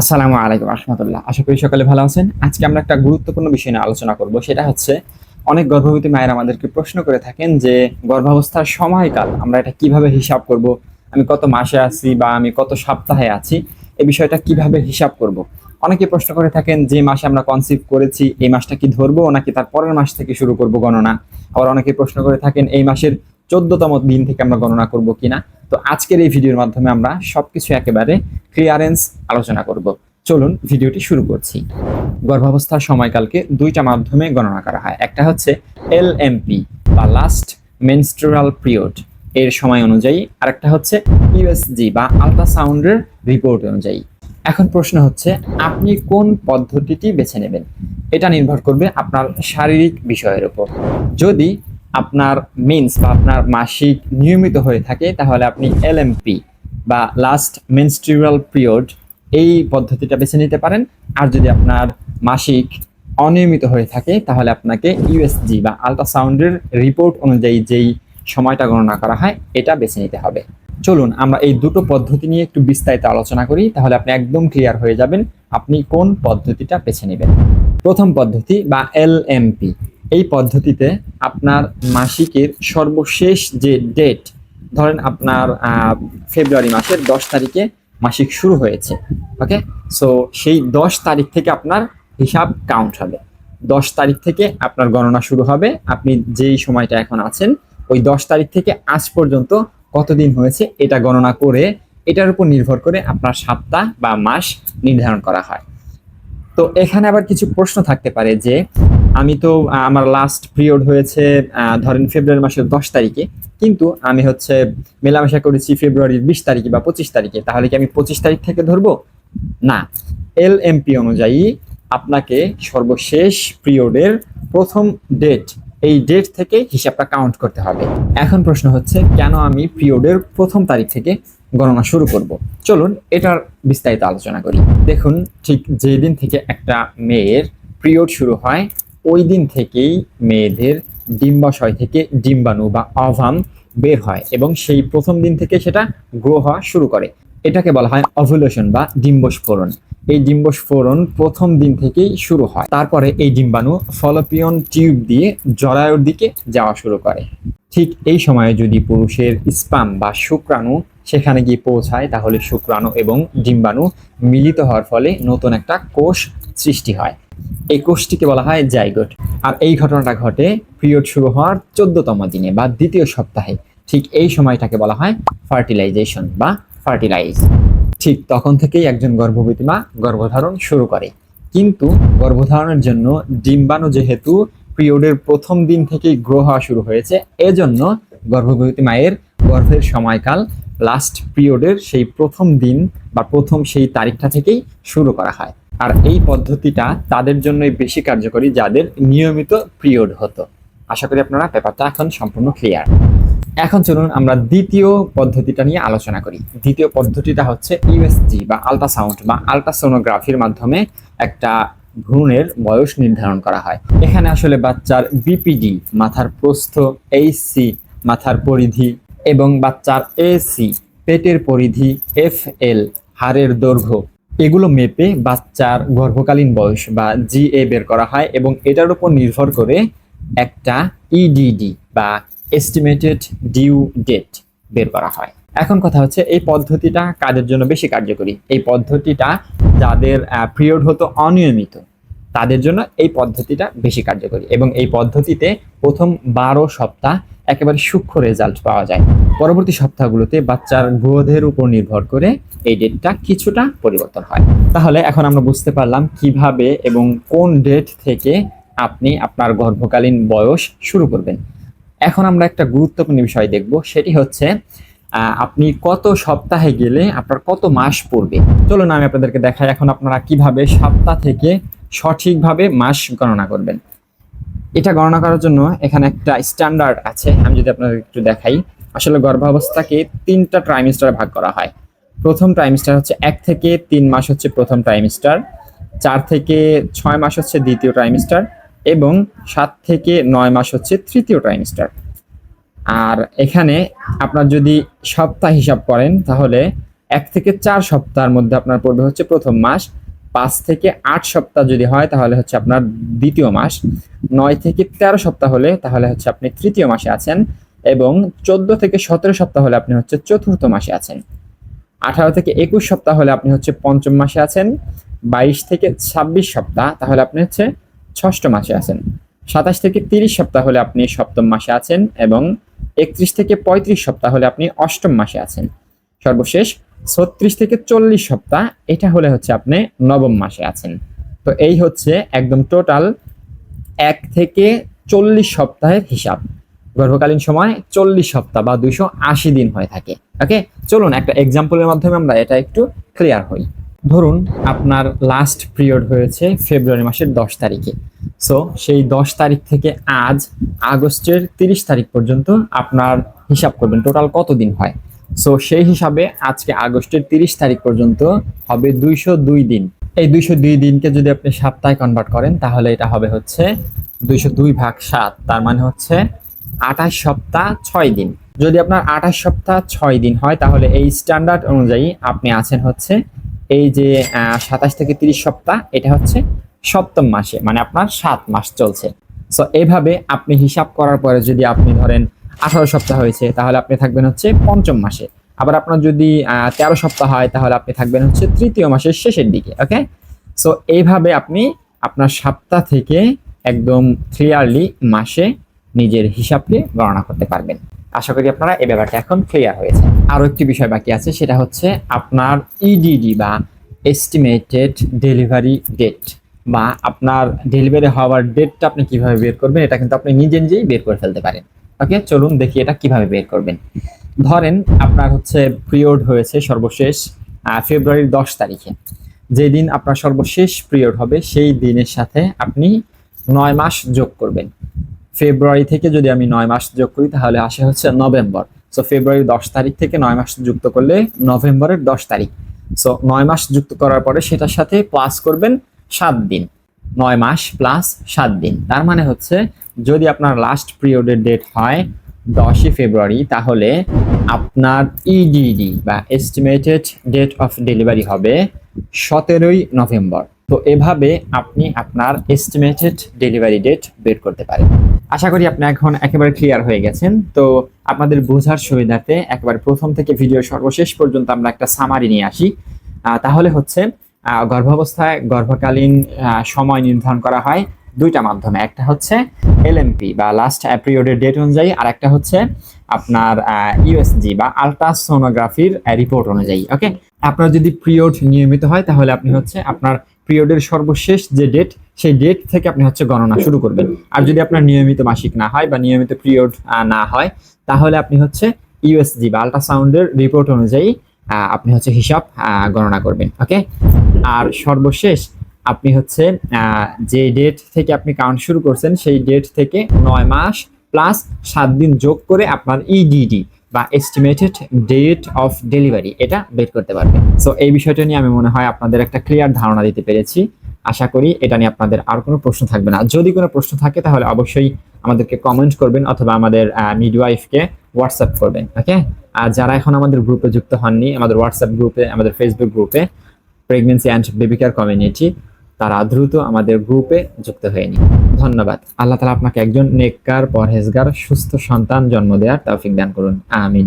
আসসালামু আলাইকুম রহমতুল্লাহ। আশা করি সকালে ভালো আছেন। আজকে আমরা একটা গুরুত্বপূর্ণ বিষয় নিয়ে আলোচনা করব। সেটা হচ্ছে, অনেক গর্ভবতী মায়ের আমাদেরকে প্রশ্ন করে থাকেন যে, গর্ভাবস্থার সময়কাল আমরা এটা কীভাবে হিসাব করব? আমি কত মাসে আছি বা আমি কত সপ্তাহে আছি? এই বিষয়টা কীভাবে হিসাব করব? অনেকে প্রশ্ন করে থাকেন, যে মাসে আমরা কনসিভ করেছি, এই মাসটা কি ধরবো? নাকি তার পরের মাস থেকে শুরু করব গণনা? আবার অনেকে প্রশ্ন করে থাকেন, এই মাসের চোদ্দতম দিন থেকে আমরা গণনা করব কিনা। তো আজকের এই ভিডিওর মাধ্যমে আমরা সবকিছু একেবারে ক্লিয়ারেন্স আলোচনা করব। চলুন ভিডিওটি শুরু করছি। গর্ভাবস্থার সময়কালকে দুইটা মাধ্যমে গণনা করা হয়। একটা হচ্ছে এলএমপি বা লাস্ট মেনস্ট্রুরাল পিরিয়ড এর সময় অনুযায়ী, আরেকটা হচ্ছে ইউএসজি বা আলট্রাসাউন্ডের রিপোর্ট অনুযায়ী। এখন প্রশ্ন হচ্ছে, আপনি কোন পদ্ধতিটি বেছে নেবেন? এটা নির্ভর করবে আপনার শারীরিক বিষয়ের উপর। যদি আপনার মিন্স বা আপনার মাসিক নিয়মিত হয়ে থাকে, তাহলে আপনি এলএমপি বা লাস্ট মেনস্ট্রুরাল পিরিয়ড এই পদ্ধতিটা বেছে নিতে পারেন। আর যদি আপনার মাসিক অনিয়মিত হয়ে থাকে, তাহলে আপনাকে ইউএসজি বা আলট্রাসাউন্ডের রিপোর্ট অনুযায়ী যেই সময়টা গণনা করা হয়, এটা বেছে নিতে হবে। চলুন, আমরা এই দুটো পদ্ধতি নিয়ে একটু বিস্তারিত আলোচনা করি, তাহলে আপনি একদম ক্লিয়ার হয়ে যাবেন আপনি কোন পদ্ধতিটা বেছে নেবেন। প্রথম পদ্ধতি বা এলএমপি এই পদ্ধতিতে আপনার মাসিকের সর্বশেষ যে ডেট ধরেন আপনার ফেব্রুয়ারি মাসের দশ তারিখে মাসিক শুরু হয়েছে ওকে সো সেই দশ তারিখ থেকে আপনার হিসাব কাউন্ট হবে। দশ তারিখ থেকে আপনার গণনা শুরু হবে। আপনি যেই সময়টা এখন আছেন, ওই দশ তারিখ থেকে আজ পর্যন্ত কতদিন হয়েছে এটা গণনা করে, এটার উপর নির্ভর করে আপনার সপ্তাহ বা মাস নির্ধারণ করা হয়। তো এখানে আবার কিছু প্রশ্ন থাকতে পারে যে আমি তো আমার লাস্ট পিরিয়ড হয়েছে ধরেন ফেব্রুয়ারি মাসের দশ তারিখে, কিন্তু আমি হচ্ছে মেলামেশা করেছি ফেব্রুয়ারির বিশ তারিখে বা পঁচিশ তারিখে, তাহলে কি আমি পঁচিশ তারিখ থেকে ধরবো? না। এল এমপি অনুযায়ী আপনাকে সর্বশেষ পিরিয়ডের প্রথম ডেট এই ডেট থেকে হিসাবটা কাউন্ট করতে হবে। এখন প্রশ্ন হচ্ছে, কেন আমি পিরিয়ডের প্রথম তারিখ থেকে গণনা শুরু করব। চলুন, এটার বিস্তারিত আলোচনা করি। দেখুন, ঠিক যেদিন থেকে একটা মেয়ের পিরিয়ড শুরু হয়, ওই দিন থেকেই মেয়েদের ডিম্বাশয় থেকে ডিম্বাণু বা অভাম বের হয় এবং সেই প্রথম দিন থেকে সেটা গ্রো হওয়া শুরু করে। এটাকে বলা হয় অভুলেশন বা ডিম্বস্ফোরণ। এই ডিম্বস্ফোরণ প্রথম দিন থেকেই শুরু হয়। তারপরে এই ডিম্বাণু ফলোপিয়ন টিউব দিয়ে জরায়ুর দিকে যাওয়া শুরু করে। ঠিক এই সময়ে যদি পুরুষের স্পাম বা শুক্রাণু সেখানে গিয়ে পৌঁছায়, তাহলে শুক্রাণু এবং ডিম্বাণু মিলিত হওয়ার ফলে নতুন একটা কোষ সৃষ্টি হয়। এই কোষটিকে বলা হয় জাইগোট। আর এই ঘটনাটা ঘটে পিরিয়ড শুরু হওয়ার চোদ্দতম দিনে বা দ্বিতীয় সপ্তাহে। ঠিক এই সময়টাকে বলা হয় ফার্টিলাইজেশন বা ফার্টিলাইজ। ঠিক তখন থেকেই একজন গর্ভবতী মা গর্ভধারণ শুরু করে। কিন্তু গর্ভধারণের জন্য ডিম্বাণু যেহেতু পিরিয়ডের প্রথম দিন থেকেই গ্রো হওয়া শুরু হয়েছে, এজন্য গর্ভবতী মায়ের গর্ভের সময়কাল লাস্ট পিরিয়ডের সেই প্রথম দিন বা প্রথম সেই তারিখটা থেকেই শুরু করা হয়। আর এই পদ্ধতিটা তাদের জন্যই বেশি কার্যকরী যাদের নিয়মিত পিরিয়ড হতো। আশা করি আপনারা ব্যাপারটা এখন সম্পূর্ণ ক্লিয়ার এখন চলুন আমরা দ্বিতীয় পদ্ধতিটা নিয়ে আলোচনা করি। দ্বিতীয় পদ্ধতিটা হচ্ছে ইউএসজি বা আলট্রাসাউন্ড বা আলট্রাসোনোগ্রাফির মাধ্যমে একটা ভ্রূণের বয়স নির্ধারণ করা হয়। এখানে আসলে বাচ্চার বিপিডি মাথার প্রস্থ এইচসি মাথার পরিধি এবং বাচ্চার এসি পেটের পরিধি এফ এল হাড়ের দৈর্ঘ্য। এগুলো মেপে বাচ্চার গর্ভকালীন বয়স বা জি এ বের করা হয় এবং এটার উপর নির্ভর করে একটা ইডিডি বা এস্টিমেটেড ডিউ ডেট বের করা হয়। এখন কথা হচ্ছে এই পদ্ধতিটা কাদের জন্য বেশি কার্যকরী? এই পদ্ধতিটা যাদের পিরিয়ড হতো অনিয়মিত। তাদের জন্য এই পদ্ধতিটা বেশি কার্যকরী এবং এই পদ্ধতিতে প্রথম বারো সপ্তাহ একেবারে সূক্ষ্ম রেজাল্ট পাওয়া যায়। পরবর্তী সপ্তাহগুলোতে বাচ্চার গ্রোথের উপর নির্ভর করে এই ডেটটা কিছুটা পরিবর্তন হয়। তাহলে এখন আমরা বুঝতে পারলাম কীভাবে এবং কোন ডেট থেকে আপনি আপনার গর্ভকালীন বয়স শুরু করবেন। এখন আমরা একটা গুরুত্বপূর্ণ বিষয় দেখব, সেটি হচ্ছে আপনি কত সপ্তাহে গেলে আপনার কত মাস পড়বে? চলুন আমি আপনাদেরকে দেখাই, এখন আপনারা কীভাবে সপ্তাহ থেকে সঠিকভাবে মাস গণনা করবেন। এটা গণনা করার জন্য এখানে একটা স্ট্যান্ডার্ড আছে, আমি যদি আপনাদের একটু দেখাই। আসলে গর্ভাবস্থাকে তিনটা ট্রাইমিস্টারে ভাগ করা হয়। প্রথম ট্রাইমিস্টার হচ্ছে এক থেকে তিন মাস হচ্ছে প্রথম ট্রাইমিস্টার চার থেকে ছয় মাস হচ্ছে দ্বিতীয় ট্রাইমিস্টার এবং সাত থেকে নয় মাস হচ্ছে তৃতীয় ট্রাইমিস্টার আর এখানে আপনার যদি সপ্তাহ হিসাব করেন, তাহলে এক থেকে চার সপ্তাহের মধ্যে আপনার পড়বে হচ্ছে প্রথম মাস পাঁচ থেকে আট সপ্তাহ যদি হয়, তাহলে হচ্ছে আপনার দ্বিতীয় মাস। নয় থেকে তেরো সপ্তাহ হলে, তাহলে হচ্ছে আপনি তৃতীয় মাসে আছেন এবং চোদ্দ থেকে সতেরো সপ্তাহ হলে আপনি হচ্ছে চতুর্থ মাসে আছেন। আঠারো থেকে একুশ সপ্তাহ হলে আপনি হচ্ছে পঞ্চম মাসে আছেন। বাইশ থেকে ছাব্বিশ সপ্তাহ, তাহলে আপনি হচ্ছে ষষ্ঠ মাসে আছেন। সাতাশ থেকে তিরিশ সপ্তাহ হলে আপনি সপ্তম মাসে আছেন এবং একত্রিশ থেকে পঁয়ত্রিশ সপ্তাহ হলে আপনি অষ্টম মাসে আছেন। সর্বশেষ ছত্রিশ থেকে চল্লিশ সপ্তাহ, এটা হলে হচ্ছে আপনি নবম মাসে আছেন। তো এই হচ্ছে একদম টোটাল এক থেকে চল্লিশ সপ্তাহের হিসাব। গর্ভকালীন সময় চল্লিশ সপ্তাহ বা দুইশো আশি দিন হয়ে থাকে। ওকে চলুন একটা এক্সাম্পলের মাধ্যমে আমরা এটা একটু ক্লিয়ার হই। ধরুন আপনার লাস্ট পিরিয়ড হয়েছে ফেব্রুয়ারি মাসের দশ তারিখে। সো সেই দশ তারিখ থেকে আজ আগস্টের তিরিশ তারিখ পর্যন্ত আপনার হিসাব করবেন টোটাল কত দিন হয়? সো সেই হিসাবে আজকে আগস্টের তিরিশ তারিখ পর্যন্ত হবে দুইশো দুই দিন। এই দুইশো দুই দিনকে যদি আপনি সপ্তাহে কনভার্ট করেন, তাহলে এটা হবে হচ্ছে দুইশো দুই ভাগ সাত, তার মানে হচ্ছে আঠাশ সপ্তাহ ছয় দিন। যদি আপনার আঠাশ সপ্তাহ ছয় দিন হয়, তাহলে এই স্ট্যান্ডার্ড অনুযায়ী আপনি আছেন হচ্ছে এই যে সাতাশ থেকে তিরিশ সপ্তাহ, এটা হচ্ছে সপ্তম মাসে মানে আপনার সাত মাস চলছে। সো এইভাবে আপনি হিসাব করার পরে যদি আপনি ধরেন আঠারো সপ্তাহ হয়েছে, তাহলে আপনি থাকবেন হচ্ছে পঞ্চম মাসে। আবার আপনার যদি তেরো সপ্তাহ হয়, তাহলে আপনি থাকবেন হচ্ছে তৃতীয় মাসের শেষের দিকে ওকে সো এইভাবে আপনি আপনার সপ্তাহ থেকে একদম ক্লিয়ারলি মাসে নিজের হিসাবকে গণনা করতে পারবেন। আশা করি আপনারা এই ব্যাপারটা এখন ক্লিয়ার হয়েছে। আরও একটি বিষয় বাকি আছে, সেটা হচ্ছে আপনার ইডিডি বা এস্টিমেটেড ডেলিভারি ডেট বা আপনার ডেলিভারি হওয়ার ডেটটা আপনি কীভাবে বের করবেন, এটা কিন্তু আপনি নিজে নিজেই বের করে ফেলতে পারেন। ওকে, চলুন দেখি এটা কীভাবে বের করবেন। ধরেন আপনার হচ্ছে পিরিয়ড হয়েছে সর্বশেষ ফেব্রুয়ারির দশ তারিখে। যেদিন আপনার সর্বশেষ পিরিয়ড হবে, সেই দিনের সাথে আপনি নয় মাস যোগ করবেন। ফেব্রুয়ারি থেকে যদি আমি নয় মাস যোগ করি, তাহলে আসে হচ্ছে নভেম্বর সো ফেব্রুয়ারির দশ তারিখ থেকে নয় মাস যুক্ত করলে নভেম্বরের দশ তারিখ। সো নয় মাস যুক্ত করার পরে সেটার সাথে প্লাস করবেন সাত দিন। নয় মাস প্লাস সাত দিন। তার মানে হচ্ছে, যদি আপনার লাস্ট পিরিয়ডের ডেট হয় দশই ফেব্রুয়ারি তাহলে আপনার ইডিডি বা এস্টিমেটেড ডেট অফ ডেলিভারি হবে সতেরোই নভেম্বর তো এভাবে আপনি আপনার এস্টিমেটেড ডেলিভারি ডেট বের করতে পারেন। আশা করি আপনি এখন একেবারে ক্লিয়ার হয়ে গেছেন। তো আপনাদের বোঝার সুবিধাতে একেবারে প্রথম থেকে ভিডিও সর্বশেষ পর্যন্ত আমরা একটা সামারি নিয়ে আসি। তাহলে হচ্ছে গর্ভাবস্থায় গর্ভকালীন সময় নির্ধারণ করা হয় দুইটা মাধ্যমে। একটা হচ্ছে এলএমপি বা লাস্ট পিরিয়ডের ডেট অনুযায়ী, আর একটা হচ্ছে আপনার ইউএসজি বা আলট্রাসোনোগ্রাফির রিপোর্ট অনুযায়ী ওকে আপনার যদি পিরিয়ড নিয়মিত হয়, তাহলে আপনি হচ্ছে আপনার পিরিয়ডের সর্বশেষ যে ডেট সেই ডেট থেকে আপনি হচ্ছে গণনা শুরু করবেন। আর যদি আপনার নিয়মিত মাসিক না হয় বা নিয়মিত পিরিয়ড না হয়, তাহলে আপনি হচ্ছে ইউএসজি বা আলট্রাসাউন্ডের রিপোর্ট অনুযায়ী আপনি হচ্ছে হিসাব গণনা করবেন ওকে আর সর্বশেষ, আপনি হচ্ছে যে ডেট থেকে আপনি কাউন্ট শুরু করছেন, সেই ডেট থেকে নয় মাস প্লাস সাত দিন যোগ করে আপনার ইডিডি বা এস্টিমেটেড ডেট অফ ডেলিভারি এটা বের করতে পারবেন। সো এই বিষয়টা নিয়ে আমি মনে হয় আপনাদের একটা ক্লিয়ার ধারণা দিতে পেরেছি। আশা করি এটা নিয়ে আপনাদের আর কোনো প্রশ্ন থাকবে না। যদি কোনো প্রশ্ন থাকে, তাহলে অবশ্যই আমাদেরকে কমেন্ট করবেন অথবা আমাদের মিডওয়াইফকে হোয়াটসঅ্যাপ করবেন ওকে আর যারা এখন আমাদের গ্রুপে যুক্ত হননি, আমাদের হোয়াটসঅ্যাপ গ্রুপে আমাদের ফেসবুক গ্রুপে pregnancy and baby care community তারা দ্রুত আমাদের গ্রুপে যুক্ত হয়ে নিন। ধন্যবাদ। আল্লাহ তালা আপনাকে একজন নেককার, পরহেজগার, সুস্থ সন্তান জন্ম দেওয়ার তৌফিক দান করুন। আমিন।